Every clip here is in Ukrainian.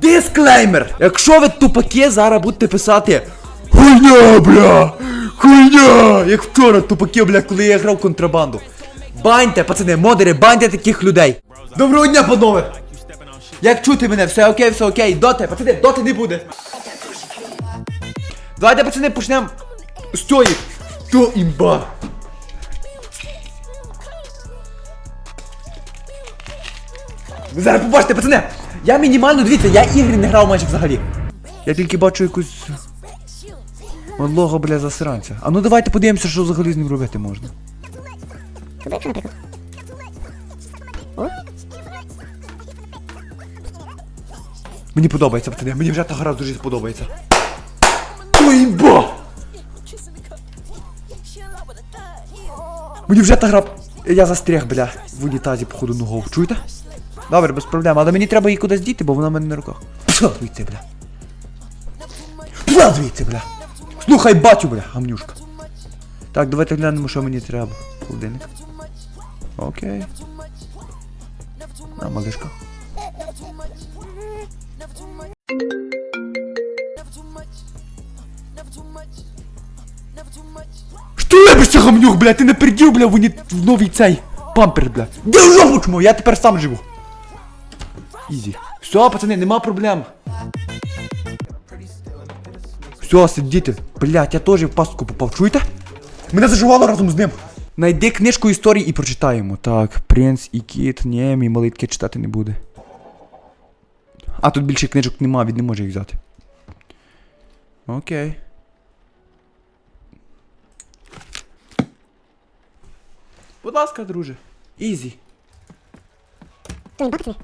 Дисклеймер! Якщо ви тупаки, зараз будете писати Хуйня, бля! Хуйня! Як вчора тупаки, бля, коли я грав контрабанду. Баньте, пацани, модери, баньте таких людей. Доброго дня, панове! Як чути мене? Все окей, все окей. Доти, пацани, доти не буде. Давайте, пацани, почнемо з цієї. То імба. Ви зараз побачите, пацани! Я мінімально, дивіться, я ігри не грав майже взагалі. Я тільки бачу якусь. Малого, бля, засранця. А ну давайте подивимося, що взагалі з ним робити можна. Туди, наприклад. О, Мені подобається, пацани, мені вже та гра дуже подобається. Ой! Мені вже та гра. Я застряг, бля, в унітазі, походу, ногов. Чуєте? Добре, без проблем, але мені треба її кудись діти, бо вона в мене на руках. Пшла звідси, бля. Пшла звідси, бля. Слухай, бачу, бля, гамнюшка. Так, давайте глянемо, що мені треба. Холодильник. Окей. На, малишка. Що лебишся, гамнюк, бля, ти не придів, бля, в, уні... новий цей пампер, бля. Де жопу чмо, я тепер сам живу. Ізі. Все, пацани, нема проблем. Все, сидіти. Блять, я теж в пастку попав, чуєте? Мене заживало разом з ним. Найди книжку історії і прочитаємо. Так, принц і кіт. Ні, мій малий читати не буде. А тут більше книжок нема, він не може їх взяти. Окей. Будь ласка, друже. Ізі. то імба, пацани.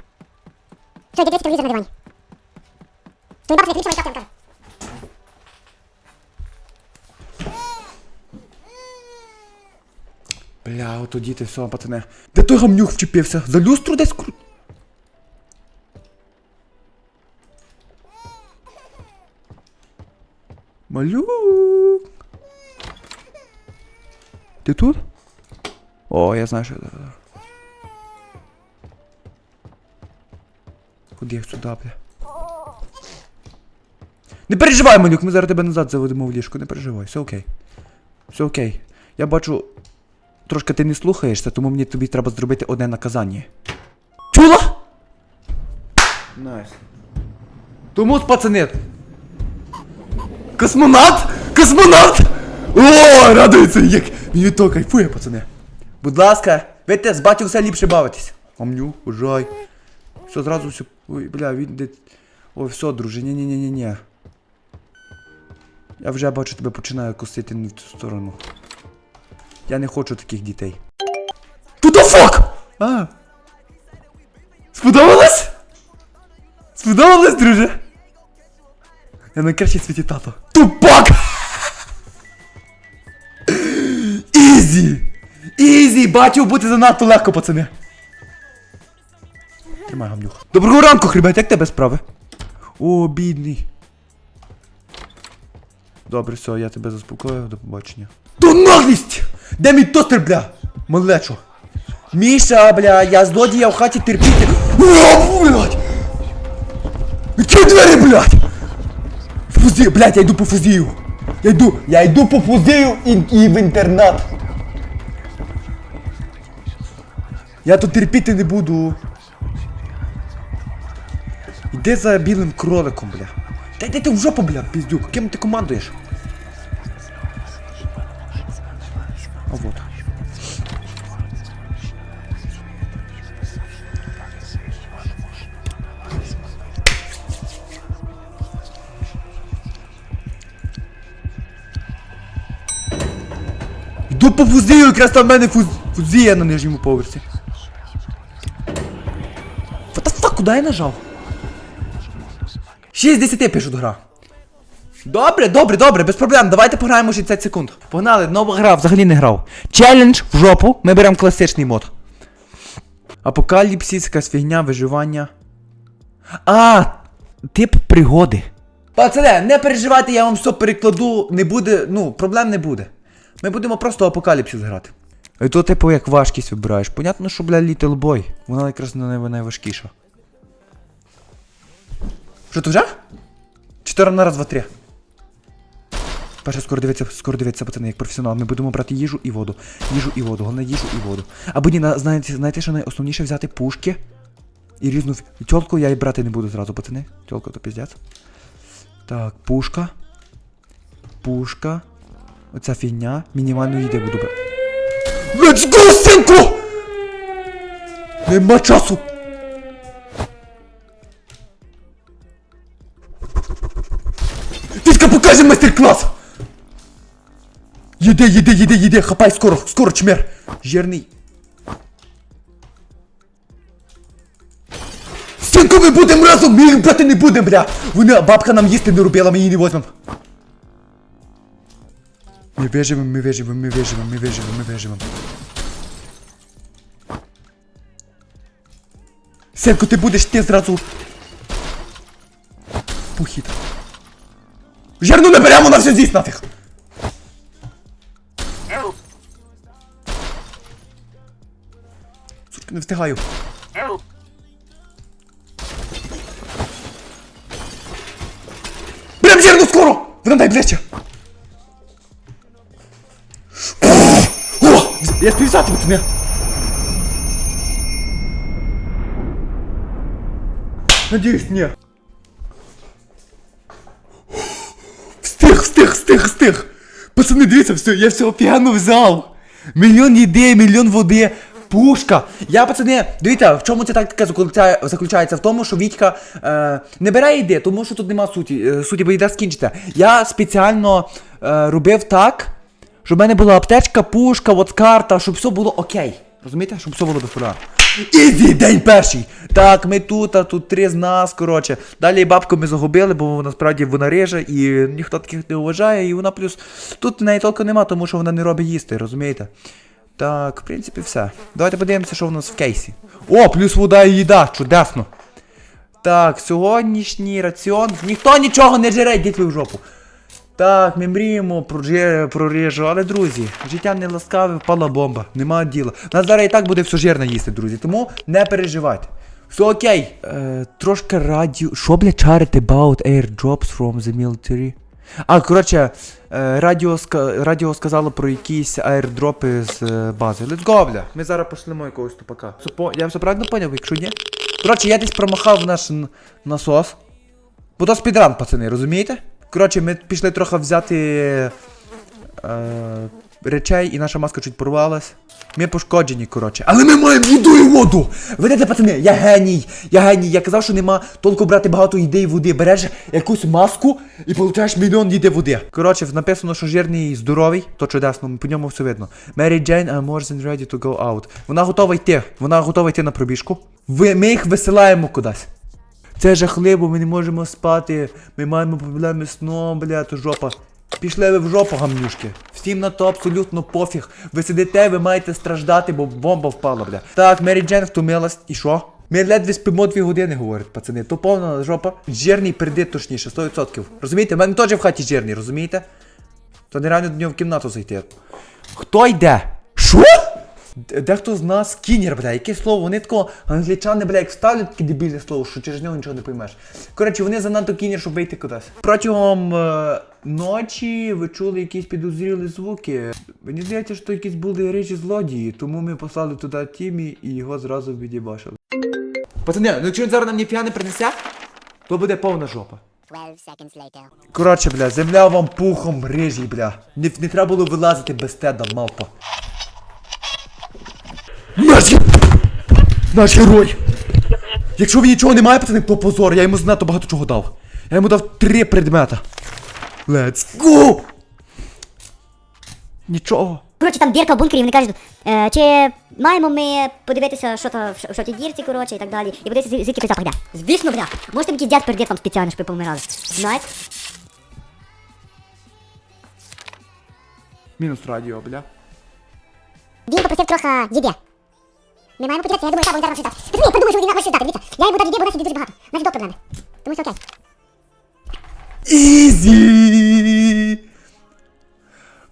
Все, дивіться телевізор на пацани, кліпси Майнкрафт, я вам кажу. Бля, ото діти, все, пацани. Де той гамнюк вчепився? За люстру десь кру... Малюк. Ти тут? О, я знаю, що. Куди я сюди, бля? Не переживай, малюк, ми зараз тебе назад заведемо в ліжко, не переживай, все окей. Все окей. Я бачу, трошки ти не слухаєшся, тому мені тобі треба зробити одне наказання. Чула? Найс. Тому, пацани. Космонавт! Космонавт! О, радується, як мені то кайфує, пацани. Будь ласка, видите, з батьком все ліпше бавитись. Амню, ужай. Все, зразу все. Ой, бля, він де. Ой, все, друже, ні ні ні ні ні Я вже бачу тебе починаю косити не в ту сторону. Я не хочу таких дітей. What the fuck? А. Сподобалось? Сподобалось, друже? Я найкращий світі тато. Тупак! Ізі! Ізі! Бачив бути занадто легко, пацани. Тримай гамнюх. Доброго ранку, хребет, як тебе справи? О, бідний. Добре, все, я тебе заспокоїв, до побачення. То наглість! Де мій тостер, бля? Малечо. Міша, бля, я злодія в хаті терпіти. О, блядь! Які двері, блядь! Фузі, блядь, я йду по фузію. Я йду, я йду по фузію і, і в інтернат. Я тут терпіти не буду. Іди за білим кроликом, бля. Та йди ти в жопу, бля, піздюк. Ким ти командуєш? А вот. Йду по фузію, якраз там в мене фуз... фузія на нижньому поверсі. What the fuck, куди я нажав? 6 з 10 пишуть гра. Добре, добре, добре, без проблем. Давайте пограємо 60 секунд. Погнали, нова гра, взагалі не грав. Челендж в жопу. Ми беремо класичний мод. Апокаліпсис, якась фігня, виживання. А, тип пригоди. Пацане, не переживайте, я вам все перекладу, не буде, ну, проблем не буде. Ми будемо просто апокаліпсис грати. І то, типу, як важкість вибираєш. Понятно, що, бля, Little Boy. Вона якраз най- найважкіша. Що то вже? Чотири на раз, два, три. Перше, скоро дивиться, скоро дивиться, пацани, як професіонал. Ми будемо брати їжу і воду. Їжу і воду, головне їжу і воду. Або ні, на- знаєте, знаєте, що найосновніше взяти пушки і різну ф- тьолку я і брати не буду зразу, пацани. Тьолку то піздець. Так, пушка. Пушка. Оця фігня. Мінімальну їди буду брати. Let's go, синку! Нема часу! Тільки покаже майстер-клас! Їди, їди, їди, їди, хапай скоро, скоро, чмер! Жирний. Синку, ми будемо разом, ми їх брати не будемо, бля! Вона, бабка нам їсти не робила, ми не возьмем. Ми виживемо, ми виживемо, ми виживемо, ми виживемо, ми виживемо. Синку, ти будеш ти зразу. Пухіт. Жерну не беремо, вона все з'їсть нафіг. Сучка, не встигаю. Берем жерну скоро! Вона дай ближче. О! Я співзати пацани. Надіюсь, ні. Пацани, дивіться, все, я все п'яно взяв. Мільйон ідей, мільйон води. Пушка. Я, пацани, дивіться, в чому ця тактика заключає- заключається? В тому, що Вітька е, не бере ідеї, тому що тут нема суті, е, суті, бо йде скінчиться. Я спеціально е, робив так, щоб в мене була аптечка, пушка, от карта, щоб все було окей. Розумієте? Щоб все було проблем. Ізі, день перший! Так, ми тут, а тут три з нас, коротше. Далі бабку ми загубили, бо насправді вона реже і ніхто таких не вважає, і вона плюс. Тут неї толку нема, тому що вона не робить їсти, розумієте? Так, в принципі, все. Давайте подивимося, що в нас в кейсі. О, плюс вода і їда, чудесно. Так, сьогоднішній раціон. Ніхто нічого не жере, йдіть ви в жопу. Так, ми мріємо про, про рижу, але друзі, життя не ласкаве, впала бомба, нема діла. Нас зараз і так буде все жирно їсти, друзі, тому не переживайте. Все окей. Е, трошки радіо. Що, бля, чарити about airdrops from the military? А, коротше, е, радіо, ска... радіо сказало про якісь аірдропи з е, бази. Let's go, бля. Ми зараз пошлемо якогось тупака. Супо... Я все правильно поняв, якщо ні? Коротше, я десь промахав наш насос. Бо то спідран, пацани, розумієте? Коротше, ми пішли трохи взяти е, речей, і наша маска чуть порвалась. Ми пошкоджені, коротше. Але ми маємо їду і воду! Видите, пацани, я геній! Я геній! Я казав, що нема толку брати багато їди і води. Береш якусь маску і получаєш мільйон їди води. Коротше, написано, що жирний і здоровий, то чудесно, по ньому все видно. Mary Jane I'm more than ready to go out. Вона готова йти. Вона готова йти на пробіжку. Ви, ми їх висилаємо кудись. Це жахливо, ми не можемо спати. Ми маємо проблеми з сном, бля, то жопа. Пішли ви в жопу, гамнюшки. Всім на то абсолютно пофіг. Ви сидите, ви маєте страждати, бо бомба впала, бля. Так, Мері Джен втомилась. І що? Ми ледве спимо дві години, говорять, пацани. То повна жопа. Жирний передит точніше, 100%. Розумієте? В мене теж в хаті жирний, розумієте? То нереально до нього в кімнату зайти. Хто йде? Що? Дехто з нас кінер, бля, яке слово, вони тако англічани, бля, як вставлять таке дебільне слово, що через нього нічого не поймеш. Коротше, вони занадто кінер, щоб вийти кудись. Протягом е, ночі ви чули якісь підозрілі звуки. Мені здається, що якісь були речі злодії, тому ми послали туди Тімі і його зразу відібашили. Пацани, ну якщо він зараз нам ніфіга не принесе, то буде повна жопа. 12 seconds later. Коротше, бля, земля вам пухом рижі, бля. Не, не треба було вилазити без теда, мавпа. Наш, ге- Наш герой! Якщо він нічого не має, пацани, то позор, я йому занадто багато чого дав. Я йому дав три предмета. Let's go! Нічого. Коротше, там дірка в бункері, вони кажуть, е, чи маємо ми подивитися, що то в що ті дірці, коротше, і так далі. І подивитися, звідки запах йде. Звісно, бля. Може там якийсь дід передід вам спеціально, щоб ви помирали. Знаєте? Мінус радіо, бля. Він попросив трохи їди. Ми маємо подивитися, я думаю, так, зараз щось дасть. Пацани, я що нам хоче дивіться. Я йому дав їди, бо у нас дуже багато. У нас проблеми. Тому все окей. Ізі!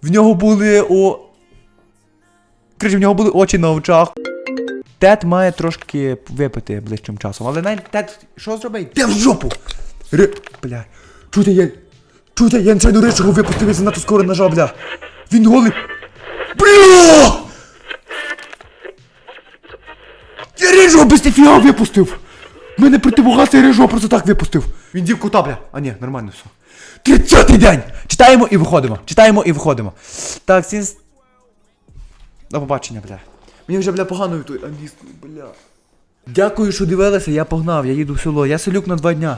В нього були о. Короче, в нього були очі на очах. Тед має трошки випити ближчим часом, але навіть Тед, що зробить? Де в жопу! Ри... Бля. Чуєте, я... Чуєте, я нечайно речого випустив, я занадто скоро нажав, бля. Він голий. Бля! Я рижого без ніфіга випустив! В Мене противогаз я рижого просто так випустив. Він дів кота, бля. А ні, нормально все. Тридцятий день! Читаємо і виходимо. Читаємо і виходимо. Так, всім... До побачення, бля. Мені вже, бля, погано той англійською, бля. Дякую, що дивилися, я погнав, я їду в село. Я селюк на два дня.